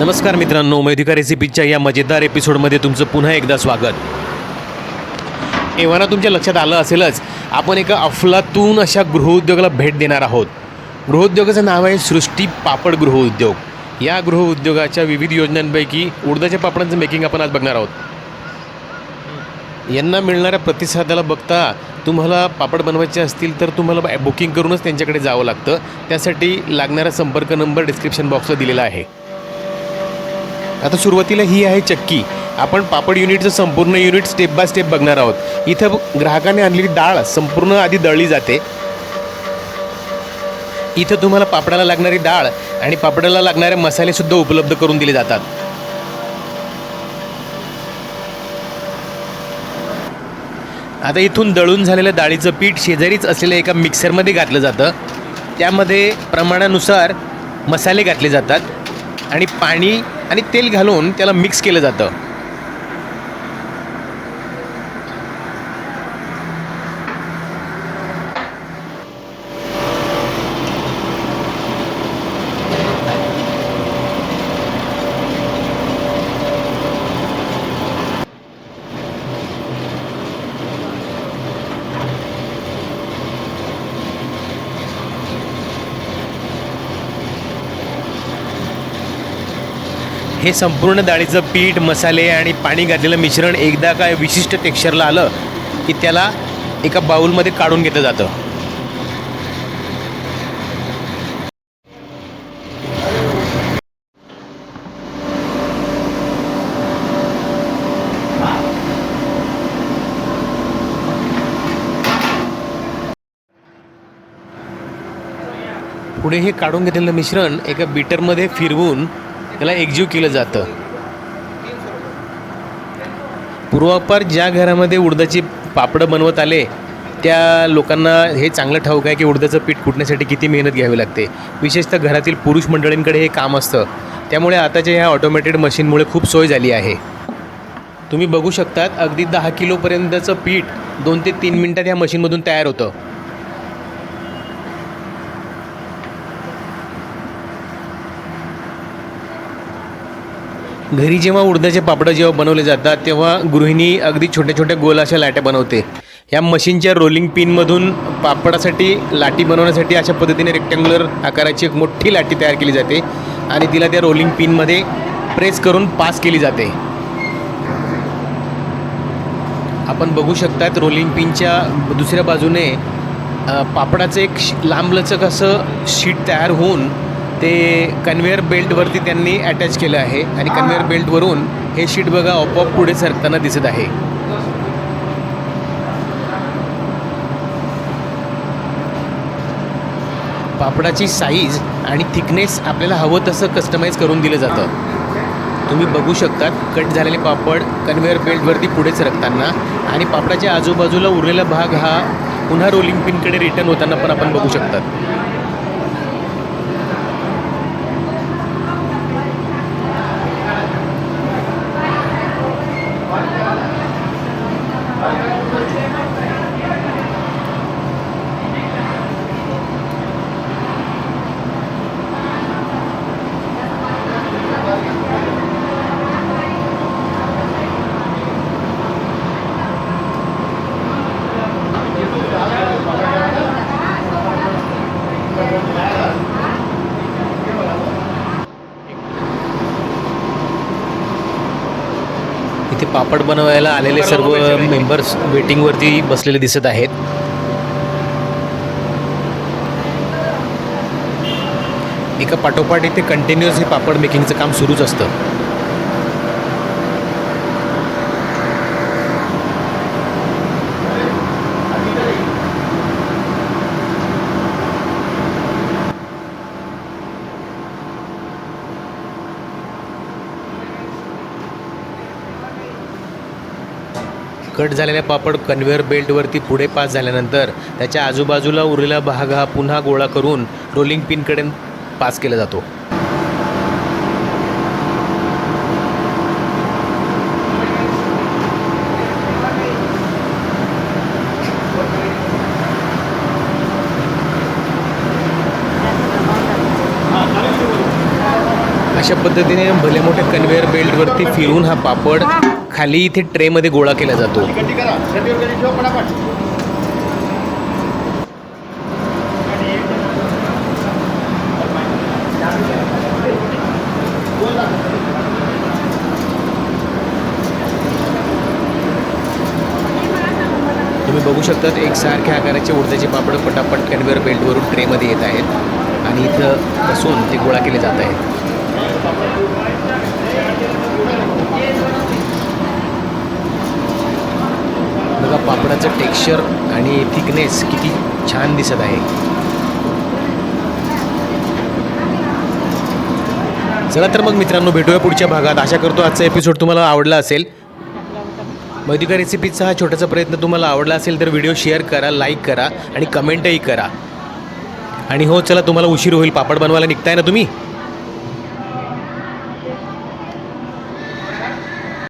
नमस्कार मित्रांनो मैधिका रेसिपीच्या या मजेदार एपिसोडमध्ये तुमचं पुन्हा एकदा स्वागत. एव्हाना तुमच्या लक्षात आलं असेलच आपण एका अफलातून अशा गृहउद्योगाला भेट देणार आहोत. गृहउद्योगाचं नाव आहे सृष्टी पापड गृहउद्योग या गृहउद्योगाच्या विविध योजनांपैकी उडदाच्या पापडांचं मेकिंग आपण आज बघणार आहोत. यांना मिळणाऱ्या प्रतिसादाला बघता तुम्हाला पापड बनवायचे असतील तर तुम्हाला बुकिंग करूनच त्यांच्याकडे जावं लागतं. त्यासाठी लागणारा संपर्क नंबर डिस्क्रिप्शन बॉक्सला दिलेला आहे. आता सुरुवातीला ही आहे चक्की. आपण पापड युनिटचं संपूर्ण युनिट स्टेप बाय स्टेप बघणार आहोत. इथं ग्राहकाने आणलेली डाळ संपूर्ण आधी दळली जाते. इथं तुम्हाला पापडाला लागणारी डाळ आणि पापडाला लागणारे मसालेसुद्धा उपलब्ध करून दिले जातात. आता इथून दळून झालेलं डाळीचं पीठ शेजारीच असलेल्या एका मिक्सरमध्ये घातलं जातं. त्यामध्ये प्रमाणानुसार मसाले घातले जातात आणि पाणी आणि तेल घालून त्याला मिक्स केलं जातं. हे संपूर्ण डाळीचं पीठ मसाले आणि पाणी घातलेलं मिश्रण एकदा काय विशिष्ट टेक्स्चरला आलं की त्याला एका बाउलमध्ये काढून घेतलं जातं. पुढे हे काढून घेतलेलं मिश्रण एका बीटरमध्ये फिरवून त्याला एकजीव केलं जातं. पूर्वापार ज्या घरामध्ये उडदाची पापडं बनवत आले त्या लोकांना हे चांगलं ठाऊक आहे की उडदाचं पीठ कुटण्यासाठी किती मेहनत घ्यावी लागते. विशेषतः घरातील पुरुष मंडळींकडे हे काम असतं. त्यामुळे आताच्या ह्या ऑटोमॅटेड मशीनमुळे खूप सोय झाली आहे. तुम्ही बघू शकतात अगदी दहा किलोपर्यंतचं पीठ दोन ते तीन मिनटात ह्या मशीनमधून तयार होतं. घरी जेव्हा उडदाचे पापडं जेव्हा बनवले जातात तेव्हा गृहिणी अगदी छोट्या छोट्या गोल अशा लाट्या बनवते. या मशीनच्या रोलिंग पिनमधून पापडासाठी लाटी बनवण्यासाठी अशा पद्धतीने रेक्टँग्युलर आकाराची एक मोठी लाटी तयार केली जाते आणि तिला त्या रोलिंग पिनमध्ये प्रेस करून पास केली जाते. आपण बघू शकतात रोलिंग पिनच्या दुसऱ्या बाजूने पापडाचं एक लांबलचक असं शीट तयार होऊन ते कन्व्हेअर बेल्टवरती त्यांनी अटॅच केलं आहे. आणि कन्व्हेअर बेल्टवरून हे शीट बघा आपोआप पुढे सरकताना दिसत आहे. पापडाची साईज आणि थिकनेस आपल्याला हवं तसं कस्टमाइज करून दिलं जातं. तुम्ही बघू शकतात कट झालेले पापड कन्व्हेअर बेल्टवरती पुढे सरकताना. आणि पापडाच्या आजूबाजूला उरलेला भाग हा पुन्हा रोलिंग पिनकडे रिटर्न होताना पण आपण बघू शकतात. पापड बनवायला आलेले सर्व मेंबर्स वेटिंगवरती बसलेले दिसत आहेत. एका पाठोपाठ इथे कंटिन्युअस हे पापड मेकिंगचं काम सुरूच असतं. कट झालेले पापड कन्व्हेअर बेल्टवरती पुढे पास झाल्यानंतर त्याच्या आजूबाजूला उरलेला भाग हा पुन्हा गोळा करून रोलिंग पिनकडे पास केला जातो. अशा पद्धतीने भले मोठ्या कन्व्हेअर बेल्टवरती फिरून हा पापड खाली इथे ट्रेमध्ये गोळा केला जातो. तुम्ही बघू शकतात एकसारख्या आकाराचे उडदाचे पापड पटापट कन्व्हेअर बेल्टवरून ट्रेमध्ये येत आहेत. आणि इथं बसून ते गोळा केले जात आहेत. बघा पापडाचं टेक्स्चर आणि थिकनेस किती छान दिसत आहे. चला तर मग मित्रांनो भेटूया पुढच्या भागात. आशा करतो आजचा एपिसोड तुम्हाला आवडला असेल. मधिका रेसिपीचा हा छोटासा प्रयत्न तुम्हाला आवडला असेल तर व्हिडिओ शेअर करा लाईक करा आणि कमेंटही करा. आणि हो चला तुम्हाला उशीर होईल. पापड बनवायला निघताय ना तुम्ही?